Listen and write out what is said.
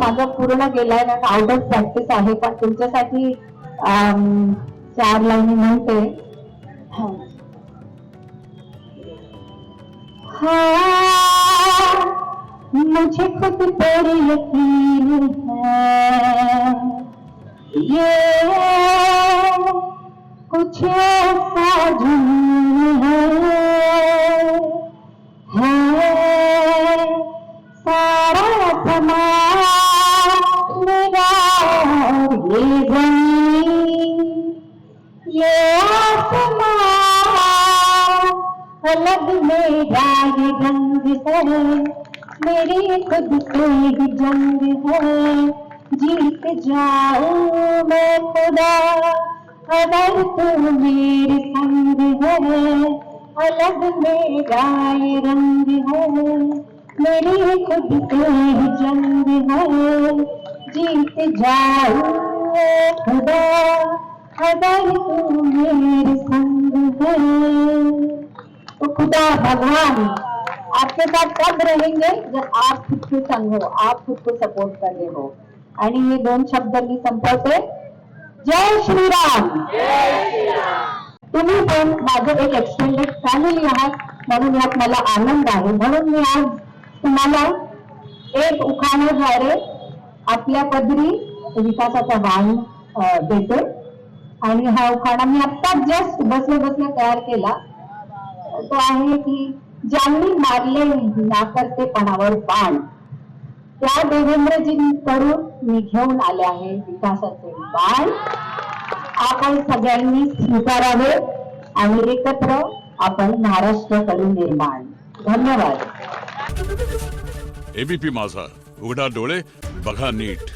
माझं पूर्ण गेलाय ना आउट ऑफ प्रॅक्टिस आहे. पण तुमच्यासाठी चार लाईन म्हणते. हाँ, मुझे खुद पर यकीन है। ये कुछ ऐसा जुनून है। है। सारा समा अलग मेरा ये रंग है। मेरी खुद से ही जंग है। जीत जाऊँ मैं खुदा, अगर तू मेरे संग है। अलग मेरा ये रंग है। मेरी खुद से ही जंग है। जीत जाऊँ मैं खुदा अगर तू मेरे संग है तो खुदा भगवान आपके साथ कब रहेंगे जब आप खुद के संग हो आप खुद को सपोर्ट कर रहे हो आणि हे दोन शब्द मी संपवते जय श्रीराम तुम्ही पण माझं एक एक्सटेंडेड फॅमिली आहात म्हणून यात मला आनंद आहे. म्हणून मी आज तुम्हाला एक उखाण्याद्वारे आपल्या पदरी विकासाचा वाण देते आणि हा उखाणा मी आत्ताच जस्ट बसल्या बसल्या तयार केला. तो आहे की ज्यांनी मारले नाकर्तेपणावर बाण त्या देवेंद्रजी करून मी घेऊन आले आहे विकासाचे बाण. आपण सगळ्यांनी स्वीकारावे आणि एकत्र आपण महाराष्ट्र करून निर्माण. धन्यवाद. एबीपी माझा. उघडा डोळे बघा नीट.